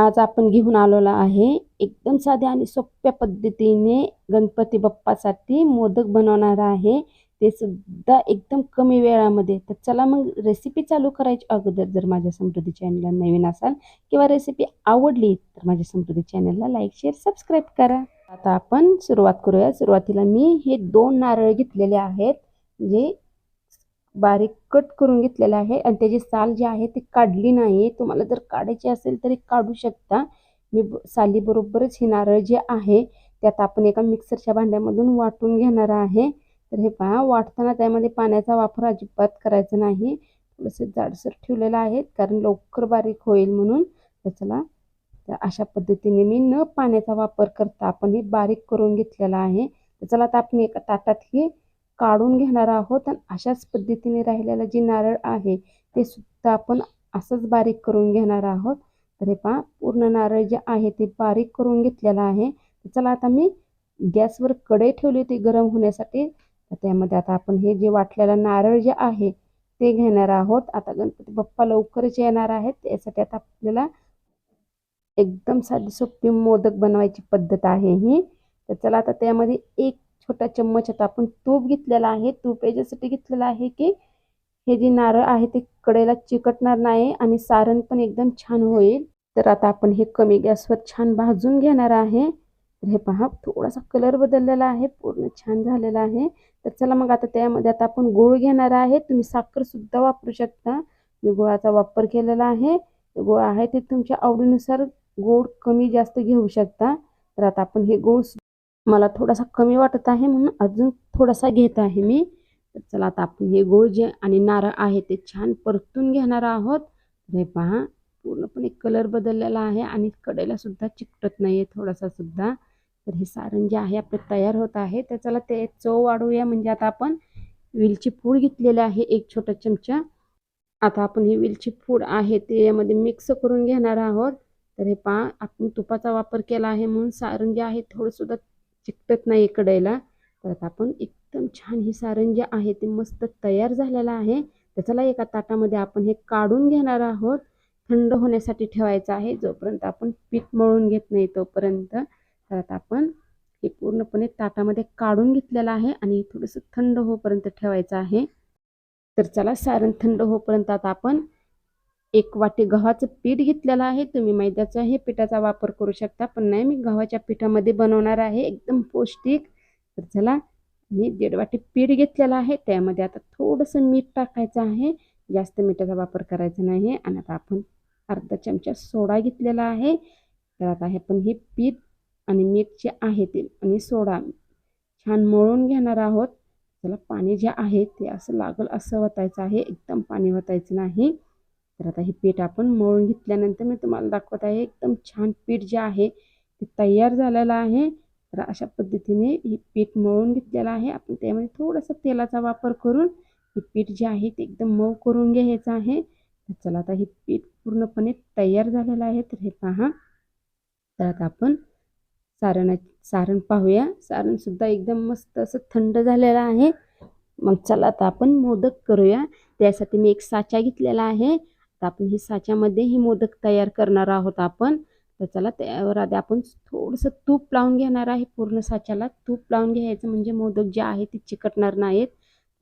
आज आपण घेऊन आलेलो आहे. एकदम साध्या आणि सोप्या पद्धतीने गणपती बाप्पासाठी मोदक बनवणार आहे. ते सुद्धा एकदम कमी वेळामध्ये. तर चला मग रेसिपी चालू करायची अगोदर जर माझ्या समृद्धी चॅनलला नवीन असाल किंवा रेसिपी आवडली तर माझ्या समृद्धी चॅनलला लाईक शेअर सबस्क्राईब करा. आता आपण सुरुवात करूया. सुरुवातीला मी हे दोन नारळ घेतलेले आहेत. जे बारीक कट करून घेतलेलं आहे आणि त्याची साल जी आहे ती काढली नाही. तुम्हाला जर काढायची असेल तरी काढू शकता. मी ब- सालीबरोबरच हे नारळ जे आहे त्यात आपण एका मिक्सरच्या भांड्यामधून वाटून घेणार आहे. तर हे पहा वाटताना त्यामध्ये पाण्याचा वापर अजिबात करायचा नाही. थोडंसं जाडसर ठेवलेलं आहे कारण लवकर बारीक होईल म्हणून. तर चला तर अशा पद्धतीने मी न पाण्याचा वापर करता आपण हे बारीक करून घेतलेलं आहे. तर चला आता आपण एका ताटात हे काढून घेणार आहोत आणि अशाच पद्धतीने राहिलेलं जे नारळ आहे ते सुद्धा आपण असंच बारीक करून घेणार आहोत. तर हे पहा पूर्ण नारळ जे आहे ते बारीक करून घेतलेलं आहे. तर चला आता मी गॅसवर कढई ठेवली ते गरम होण्यासाठी. तर त्यामध्ये आता आपण हे जे वाटलेलं नारळ जे आहे ते घेणार आहोत. आता गणपती बाप्पा लवकरच येणार आहेत. त्यासाठी आता आपल्याला एकदम साधी सोपी मोदक बनवायची पद्धत आहे ही. तर चला आता त्यामध्ये एक छोटा चम्मच आता आपण तूप घेतलेला आहे. तूप याच्यासाठी घेतलेलं आहे की हे जे नारळ आहे ते कडेला चिकटणार नाही आणि सारण पण एकदम छान होईल. तर आता आपण हे कमी गॅसवर छान भाजून घेणार आहे. तर हे पहा थोडासा कलर बदललेला आहे पूर्ण छान झालेला आहे. तर चला मग आता त्यामध्ये आता आपण गूळ घेणार आहे. तुम्ही साखर सुद्धा वापरू शकता. मी गुळाचा वापर केलेला आहे. गुळ आहे ते तुमच्या आवडीनुसार गोड कमी जास्त घेऊ शकता. तर आता आपण हे गोड मला थोडासा कमी वाटत आहे म्हणून अजून थोडासा घेत आहे मी. तर चला आता आपण हे गोळ जे आणि नारळ आहे ते छान परतून घेणार आहोत. हे पहा पूर्णपणे कलर बदललेला आहे आणि कडेला सुद्धा चिकटत नाही आहे थोडासा सुद्धा. तर हे सारण जे आहे आपलं तयार होत आहे. तर चला ते चव वाढवूया. म्हणजे आता आपण वेलची पूड घेतलेली आहे एक छोटा चमचा. आता आपण ही वेलची पूड आहे ते यामध्ये मिक्स करून घेणार आहोत. तर हे पहा आपण तुपाचा वापर केला आहे म्हणून सारण जे आहे थोडंसुद्धा चिकटत नाही कढईला तर आता आपण एकदम छान हे सारण जे आहे ते मस्त तयार झालेलं आहे. तर चला एका ताटामध्ये आपण हे काढून घेणार आहोत. थंड होण्यासाठी ठेवायचं आहे. जोपर्यंत आपण पीठ मळून घेत नाही तोपर्यंत. तर आता आपण हे पूर्णपणे ताटामध्ये काढून घेतलेलं आहे आणि थोडंसं थंड होपर्यंत ठेवायचं आहे. तर चला सारण थंड होपर्यंत आता आपण एक वाटी गव्हाचं पीठ घेतलेलं आहे. तुम्ही मैद्याचा हे पिठाचा वापर करू शकता पण नाही मी गव्हाच्या पिठामध्ये बनवणार आहे. एकदम पौष्टिक. तर चला मी दीड वाटी पीठ घेतलेलं आहे. त्यामध्ये आता थोडंसं मीठ टाकायचं आहे. जास्त मिठाचा वापर करायचा नाही. आणि आता आपण अर्धा चमचा सोडा घेतलेला आहे. तर आता हे पण हे पीठ आणि मीठ जे आहे ते आणि सोडा छान मळून घेणार आहोत. त्याला पाणी जे आहे ते असं लागल असं वतायचं आहे. एकदम पाणी वतायचं नाही. तर आता हे पीठ आपण मळून घेतल्यानंतर मी तुम्हाला दाखवत आहे एकदम छान पीठ जे आहे ते तयार झालेलं आहे. तर अशा पद्धतीने हे पीठ मळून घेतलेलं आहे. आपण त्यामध्ये थोडासा तेलाचा वापर करून हे पीठ जे आहे ते एकदम मऊ करून घ्यायचं आहे. तर चला आता हे पीठ पूर्णपणे तयार झालेलं आहे. तर हे पहा. तर आता आपण सारण सारण पाहूया. सारणसुद्धा एकदम मस्त असं थंड झालेलं आहे. मग चला आता आपण मोदक करूया. त्यासाठी मी एक साचा घेतलेला आहे. तर आपण हे साच्यामध्ये हे मोदक तयार करणार आहोत आपण. तर चला त्यावर आधी आपण थोडंसं तूप लावून घेणार आहे पूर्ण साच्याला. तूप लावून घ्यायचं म्हणजे मोदक जे आहे ते चिकटणार नाहीत.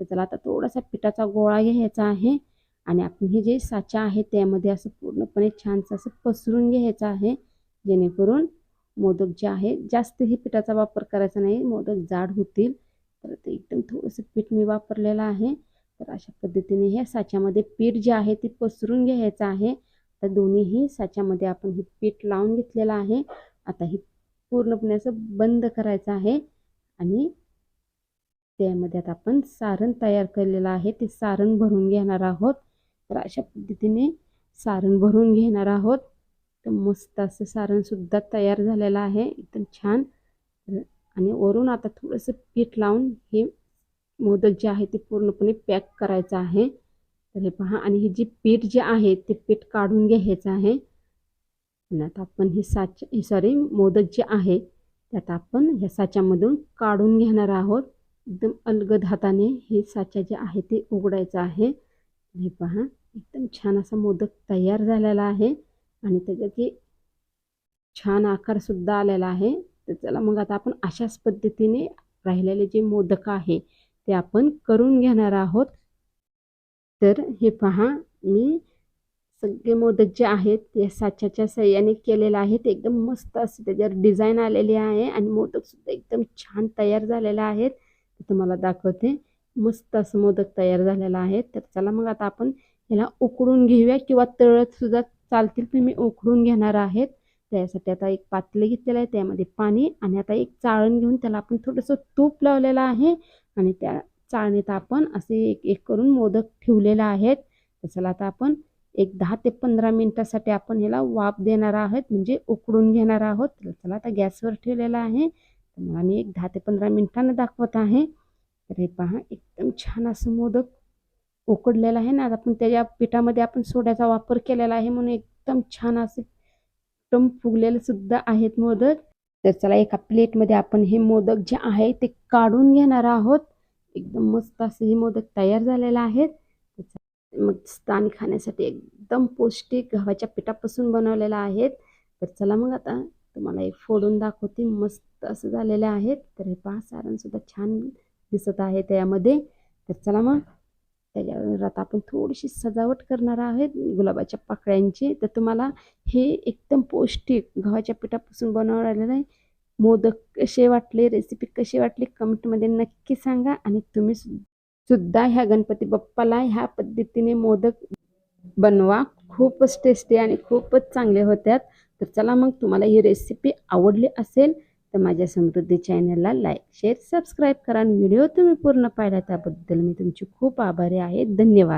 तर चला आता थोडासा पिठाचा गोळा घ्यायचा आहे. आणि आपण हे जे साचा आहे त्यामध्ये असं पूर्णपणे छानसं असं पसरून घ्यायचं आहे. जेणेकरून मोदक जे आहे जास्त हे पिठाचा वापर करायचा नाही मोदक जाड होतील. तर ते एकदम थोडंसं पीठ मी वापरलेलं आहे. तर अशा पद्धतीने हे साच्यामध्ये पीठ जे आहे ते पसरून घ्यायचं आहे. तर दोन्हीही साच्यामध्ये आपण हे पीठ लावून घेतलेलं आहे. आता हे पूर्णपणे असं बंद करायचं आहे. आणि त्यामध्ये आता आपण सारण तयार केलेलं आहे. ते सारण भरून घेणार आहोत. तर अशा पद्धतीने सारण भरून घेणार आहोत. तर मस्त असं सारणसुद्धा तयार झालेलं आहे. एकदम छान. आणि वरून आता थोडंसं पीठ लावून हे मोदक जे आहे ते पूर्णपणे पॅक करायचं आहे. तर हे पहा आणि हे जे पीठ जे आहे ते पीठ काढून घ्यायचं आहे. आणि आता आपण हे साच सॉरी मोदक जे आहे त्यात आपण ह्या साच्यामधून काढून घेणार आहोत. एकदम अलगद हाताने हे साचा जे आहे ते उघडायचं आहे. हे पहा एकदम छान असा मोदक तयार झालेला आहे. आणि त्याच्यात जे छान आकारसुद्धा आलेला आहे. तर चला मग आता आपण अशाच पद्धतीने राहिलेले जे मोदक आहे ते आपण करून घेणार आहोत. तर हे पहा मी सगळे मोदक जे आहेत ते साच्याच्या सहाय्याने केलेलं आहे ते एकदम मस्त असे त्याच्यावर डिझाईन आलेली आहे आणि मोदकसुद्धा एकदम छान तयार झालेले आहेत. ते तुम्हाला दाखवते. मस्त असं मोदक तयार झालेलं आहे तर चला मग आता आपण ह्याला उकडून घेऊया किंवा तळत सुद्धा चालतील ते मी उकडून घेणार आहेत. त्यासाठी आता एक पातेलं घेतलेलं आहे त्यामध्ये पाणी आणि आता एक चाळण घेऊन त्याला आपण थोडंसं तूप लावलेलं आहे. आणि त्या चाळणीत आपण असे एक एक करून मोदक ठेवलेले आहेत. तर चला आता आपण एक दहा ते पंधरा मिनटासाठी आपण ह्याला वाफ देणार आहोत म्हणजे उकडून घेणार आहोत. तर चला आता गॅसवर ठेवलेला आहे. तर मला मी एक दहा ते पंधरा मिनिटांना दाखवत आहे. तर हे पहा एकदम छान असं मोदक उकडलेलं आहे ना. आता आपण त्याच्या पिठामध्ये आपण सोड्याचा वापर केलेला आहे म्हणून एकदम छान असे एकदम फुगलेले सुद्धा आहेत मोदक. तर चला एका प्लेटमध्ये आपण हे मोदक जे आहे ते काढून घेणार आहोत. एकदम मस्त असे हे मोदक तयार झालेले आहेत. मग स्थानिक खाण्यासाठी एकदम पौष्टिक गव्हाच्या पिठापासून बनवलेलं आहेत. तर चला मग आता तुम्हाला एक फोडून दाखवते. मस्त असं झालेलं आहेत. तर हे पहा सारणसुद्धा छान दिसत आहे त्यामध्ये. तर चला मग त्याच्यावर आता आपण थोडीशी सजावट करणार आहोत गुलाबाच्या पाकळ्यांची. तर तुम्हाला हे एकदम पौष्टिक गव्हाच्या पिठापासून बनवलेलं आहे. मोदक कसे वाटले रेसिपी कशी वाटली कमेंटमध्ये नक्की सांगा आणि तुम्ही सुद्धा ह्या गणपती बाप्पाला ह्या पद्धतीने मोदक बनवा. खूपच टेस्टी आणि खूपच चांगले होत्यात तर चला मग तुम्हाला ही रेसिपी आवडली असेल तर माझ्या समृद्धी चॅनलला लाईक शेअर सबस्क्राईब करा आणि व्हिडिओ तुम्ही पूर्ण पाहिला त्याबद्दल मी तुमची खूप आभारी आहे. धन्यवाद.